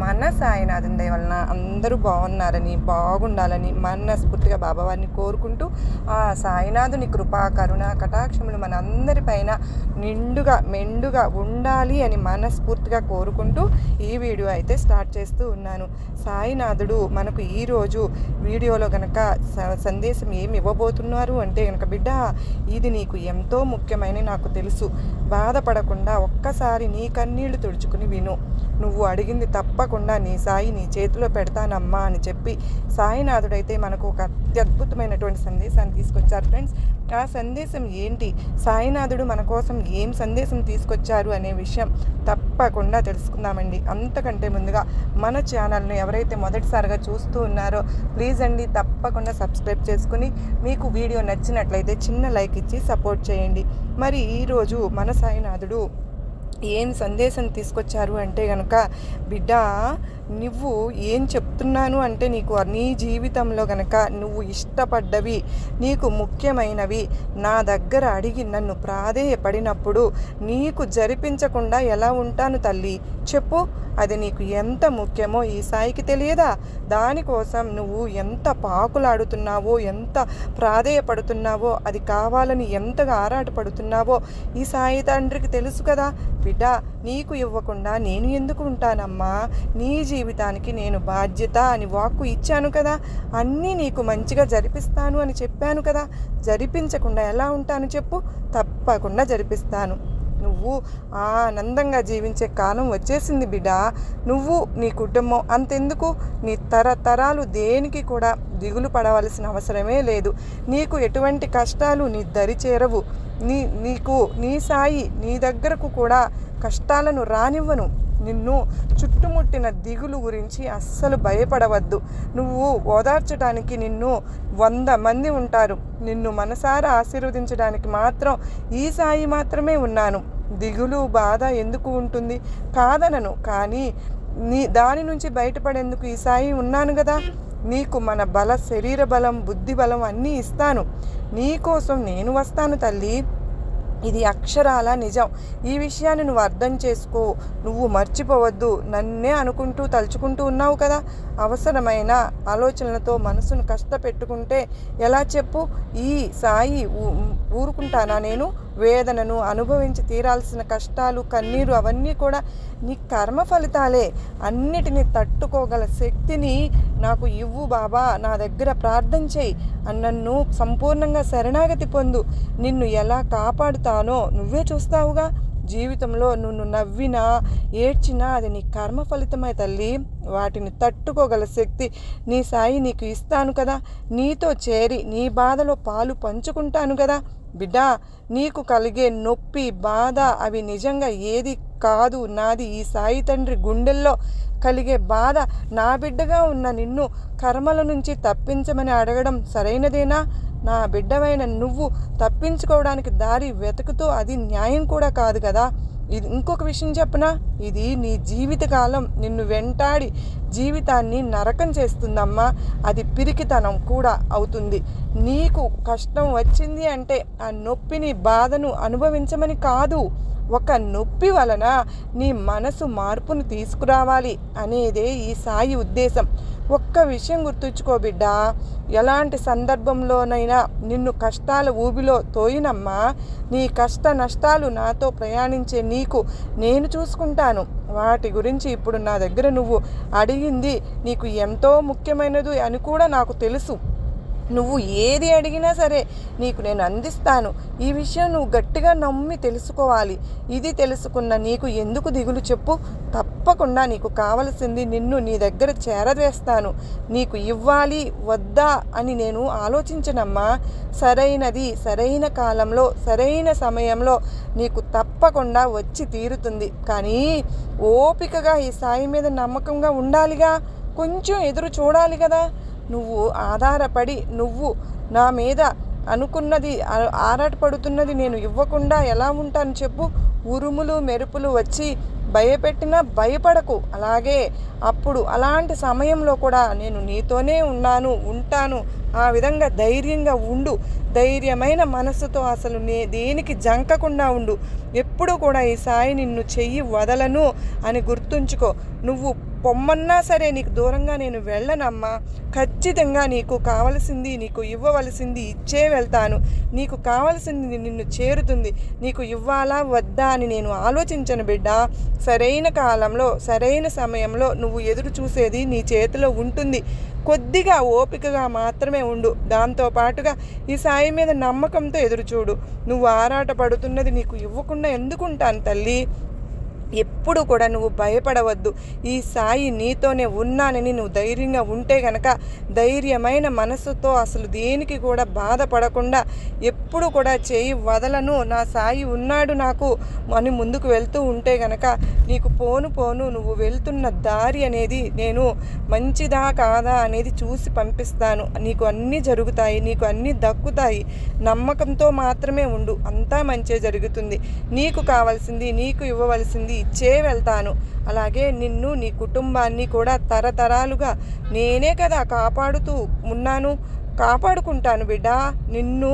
మన సాయినాథం దయ వలన అందరూ బాగున్నారని బాగుండాలని మనస్ఫూర్తిగా బాబావారిని కోరుకుంటూ ఆ సాయినాథుని కృపా కరుణ కటాక్షములు మన అందరిపైన నిండుగా మెండుగా ఉండాలి అని మనస్ఫూర్తిగా కోరుకుంటూ ఈ వీడియో అయితే స్టార్ట్ చేస్తూ ఉన్నాను. సాయినాథుడు మనకు ఈరోజు వీడియోలో కనుక స- సందేశం ఏమి ఇవ్వబోతున్నారు అంటే కనుక బిడ్డ ఇది నీకు ఎంతో ముఖ్యమైన నాకు తెలుసు. బాధపడకుండా ఒక్కసారి నీ కన్నీళ్ళు తుడుచుకుని విను. నువ్వు అడిగింది తప్పకుండా నీ సాయి నీ చేతిలో పెడతానమ్మా అని చెప్పి సాయినాథుడైతే మనకు ఒక అత్యద్భుతమైనటువంటి సందేశాన్ని తీసుకొచ్చారు ఫ్రెండ్స్. ఆ సందేశం ఏంటి? సాయినాథుడు మన కోసం ఏం సందేశం తీసుకొచ్చారు అనే విషయం తప్పకుండా తెలుసుకుందామండి. అంతకంటే ముందుగా మన ఛానల్ను ఎవరైతే మొదటిసారిగా చూస్తూ ఉన్నారో ప్లీజ్ అండి తప్పకుండా సబ్స్క్రైబ్ చేసుకుని మీకు వీడియో నచ్చినట్లయితే చిన్న లైక్ ఇచ్చి సపోర్ట్ చేయండి. మరి ఈరోజు మన సాయినాథుడు ఏం సందేశం తీసుకొచ్చారు అంటే గనక బిడ్డ నువ్వు ఏం చెప్తున్నాను అంటే నీకు నీ జీవితంలో గనక నువ్వు ఇష్టపడ్డవి నీకు ముఖ్యమైనవి నా దగ్గర అడిగి నన్ను ప్రాధేయపడినప్పుడు నీకు జరిపించకుండా ఎలా ఉంటాను తల్లి? చెప్పు అది నీకు ఎంత ముఖ్యమో ఈ సాయికి తెలియదా? దానికోసం నువ్వు ఎంత పాకులాడుతున్నావో ఎంత ప్రాధేయపడుతున్నావో అది కావాలని ఎంతగా ఆరాటపడుతున్నావో ఈ సాయి తండ్రికి తెలుసు కదా? బిడ్డ నీకు ఇవ్వకుండా నేను ఎందుకు ఉంటానమ్మా? నీ జీవితానికి నేను బాధ్యత అని వాక్కు ఇచ్చాను కదా. అన్నీ నీకు మంచిగా జరిపిస్తాను అని చెప్పాను కదా. జరిపించకుండా ఎలా ఉంటాను చెప్పు? తప్పకుండా జరిపిస్తాను. నువ్వు ఆనందంగా జీవించే కాలం వచ్చేసింది బిడ్డ. నువ్వు నీ కుటుంబం అంతెందుకు? నీ తరతరాలు దేనికి కూడా దిగులు పడవలసిన అవసరమే లేదు. నీకు ఎటువంటి కష్టాలు నీ దరి చేరవు. నీ నీకు నీ సాయి నీ దగ్గరకు కూడా కష్టాలను రానివ్వను. నిన్ను చుట్టుముట్టిన దిగులు గురించి అస్సలు భయపడవద్దు. నువ్వు ఓదార్చడానికి నిన్ను వంద మంది ఉంటారు. నిన్ను మనసారా ఆశీర్వదించడానికి మాత్రం ఈ సాయి మాత్రమే ఉన్నాను. దిగులు బాధ ఎందుకు ఉంటుంది? కాదనను కానీ నీ దాని నుంచి బయటపడేందుకు ఈ సాయి ఉన్నాను కదా. నీకు మన బల శరీర బలం బుద్ధి బలం అన్నీ ఇస్తాను. నీకోసం నేను వస్తాను తల్లి. ఇది అక్షరాల నిజం. ఈ విషయాన్ని నువ్వు అర్థం చేసుకో. నువ్వు మర్చిపోవద్దు. నన్నే అనుకుంటూ తలుచుకుంటూ ఉన్నావు కదా. అవసరమైన ఆలోచనలతో మనసును కష్టపెట్టుకుంటే ఎలా చెప్పు? ఈ సాయి ఊ- ఊరుకుంటానా నేను? వేదనను అనుభవించి తీరాల్సిన కష్టాలు కన్నీరు అవన్నీ కూడా నీ కర్మ ఫలితాలే. అన్నిటిని తట్టుకోగల శక్తిని నాకు ఇవ్వు బాబా. నా దగ్గర ప్రార్థన చేయి. నన్ను సంపూర్ణంగా శరణాగతి పొందు. నిన్ను ఎలా కాపాడుతానో నువ్వే చూస్తావుగా. జీవితంలో నువ్వు నవ్వినా ఏడ్చినా అది నీ కర్మ ఫలితమే తల్లి. వాటిని తట్టుకోగల శక్తి నీ సాయి నీకు ఇస్తాను కదా. నీతో చేరి నీ బాధలో పాలు పంచుకుంటాను కదా. బిడ్డా నీకు కలిగే నొప్పి బాధ అవి నిజంగా ఏది కాదు. నాది ఈ సాయి తండ్రి గుండెల్లో కలిగే బాధ. నా బిడ్డగా ఉన్న నిన్ను కర్మల నుంచి తప్పించమని అడగడం సరైనదేనా? నా బిడ్డవైన నువ్వు తప్పించుకోవడానికి దారి వెతుకుతూ అది న్యాయం కూడా కాదు కదా. ఇది ఇంకొక విషయం చెప్పనా? ఇది నీ జీవితకాలం. నిన్ను వెంటాడి జీవితాన్ని నరకం చేస్తుందమ్మా. అది పిరికితనం కూడా అవుతుంది. నీకు కష్టం వచ్చింది అంటే ఆ నొప్పిని బాధను అనుభవించమని కాదు. ఒక నొప్పి వలన నీ మనసు మార్పును తీసుకురావాలి అనేదే ఈ సాయి ఉద్దేశం. ఒక్క విషయం గుర్తుంచుకో బిడ్డ. ఎలాంటి సందర్భంలోనైనా నిన్ను కష్టాల ఊబిలో తోయినమ్మా. నీ కష్ట నష్టాలు నాతో ప్రయాణించే నీకు నేను చూసుకుంటాను. వాటి గురించి ఇప్పుడు నా దగ్గర నువ్వు అడిగింది నీకు ఎంతో ముఖ్యమైనది అని కూడా నాకు తెలుసు. నువ్వు ఏది అడిగినా సరే నీకు నేను అందిస్తాను. ఈ విషయం నువ్వు గట్టిగా నమ్మి తెలుసుకోవాలి. ఇది తెలుసుకున్న నీకు ఎందుకు దిగులు చెప్పు. తప్పకుండా నీకు కావలసింది నిన్ను నీ దగ్గర చేరవేస్తాను. నీకు ఇవ్వాలి వద్దా అని నేను ఆలోచించనమ్మా. సరైనది సరైన కాలంలో సరైన సమయంలో నీకు తప్పకుండా వచ్చి తీరుతుంది. కానీ ఓపికగా ఈ సాయి మీద నమ్మకంగా ఉండాలిగా. కొంచెం ఎదురు చూడాలి కదా. నువ్వు ఆధారపడి నువ్వు నా మీద అనుకున్నది ఆరాటపడుతున్నది నేను ఇవ్వకుండా ఎలా ఉంటాను చెప్పు. ఉరుములు మెరుపులు వచ్చి భయపెట్టినా భయపడకు. అలాగే అప్పుడు అలాంటి సమయంలో కూడా నేను నీతోనే ఉన్నాను ఉంటాను. ఆ విధంగా ధైర్యంగా ఉండు. ధైర్యమైన మనసుతో అసలు నే దేనికి జంకకుండా ఉండు. ఎప్పుడు కూడా ఈ సాయి నిన్ను చెయ్యి వదలను అని గుర్తుంచుకో. నువ్వు పొమ్మన్నా సరే నీకు దూరంగా నేను వెళ్ళనమ్మా. ఖచ్చితంగా నీకు కావలసింది నీకు ఇవ్వవలసింది ఇచ్చే వెళ్తాను. నీకు కావలసింది నిన్ను చేరుతుంది. నీకు ఇవ్వాలా వద్దా అని నేను ఆలోచించను బిడ్డ. సరైన కాలంలో సరైన సమయంలో నువ్వు ఎదురు చూసేది నీ చేతిలో ఉంటుంది. కొద్దిగా ఓపికగా మాత్రమే ఉండు. దాంతో పాటుగా ఈ సాయి మీద నమ్మకంతో ఎదురు చూడు నువ్వు ఆరాట పడుతున్నది నీకు ఇవ్వకుండా ఎందుకుంటాను తల్లి? ఎప్పుడు కూడా నువ్వు భయపడవద్దు. ఈ సాయి నీతోనే ఉన్నానని నువ్వు ధైర్యంగా ఉంటే గనక ధైర్యమైన మనసుతో అసలు దేనికి కూడా బాధపడకుండా ఎప్పుడు కూడా చేయి వదలను. నా సాయి ఉన్నాడు నాకు అని ముందుకు వెళ్తూ ఉంటే గనక నీకు పోను పోను నువ్వు వెళ్తున్న దారి అనేది నేను మంచిదా కాదా అనేది చూసి పంపిస్తాను. నీకు అన్నీ జరుగుతాయి నీకు అన్నీ దక్కుతాయి. నమ్మకంతో మాత్రమే ఉండు. అంతా మంచే జరుగుతుంది. నీకు కావాల్సింది నీకు ఇవ్వవలసింది ఇచ్చే వెళ్తాను. అలాగే నిన్ను నీ కుటుంబాన్ని కూడా తరతరాలుగా నేనే కదా కాపాడుతూ ఉన్నాను. కాపాడుకుంటాను బిడ్డ. నిన్ను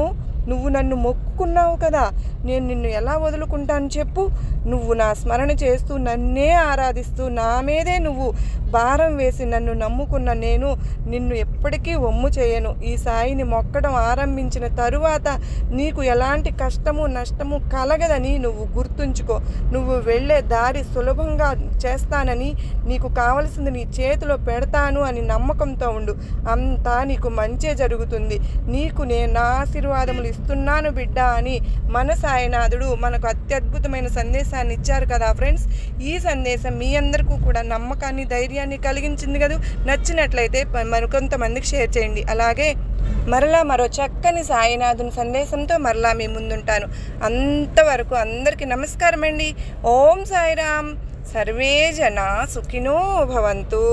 నువ్వు నన్ను మొక్కుకున్నావు కదా. నేను నిన్ను ఎలా వదులుకుంటాను చెప్పు. నువ్వు నా స్మరణ చేస్తూ నన్నే ఆరాధిస్తూ నా మీదే నువ్వు భారం వేసి నన్ను నమ్ముకున్న నేను నిన్ను ఎప్పటికీ ఒమ్ము చేయను. ఈ సాయిని మొక్కడం ఆరంభించిన తరువాత నీకు ఎలాంటి కష్టము నష్టము కలగదని నువ్వు గుర్తుంచుకో. నువ్వు వెళ్ళే దారి సులభంగా చేస్తానని నీకు కావలసింది నీ చేతిలో పెడతాను అని నమ్మకంతో ఉండు. అంతా నీకు మంచే జరుగుతుంది. నీకు నేను నా ఆశీర్వాదములు ఇస్తున్నాను బిడ్డ అని మన సాయినాథుడు మనకు అత్యద్భుతమైన సందేశాన్ని ఇచ్చారు కదా ఫ్రెండ్స్. ఈ సందేశం మీ అందరికీ కూడా నమ్మకాన్ని ధైర్యాన్ని కలిగించింది కదా. నచ్చినట్లయితే మరికొంతమంది మందికి షేర్ చేయండి? అలాగే మరలా మరో చక్కని సాయినాథుని సందేశంతో మరలా మీ ముందుంటాను. అంతవరకు అందరికీ నమస్కారం అండి. ఓం సాయిరామ్. సర్వే జన సుఖినో భవంతు.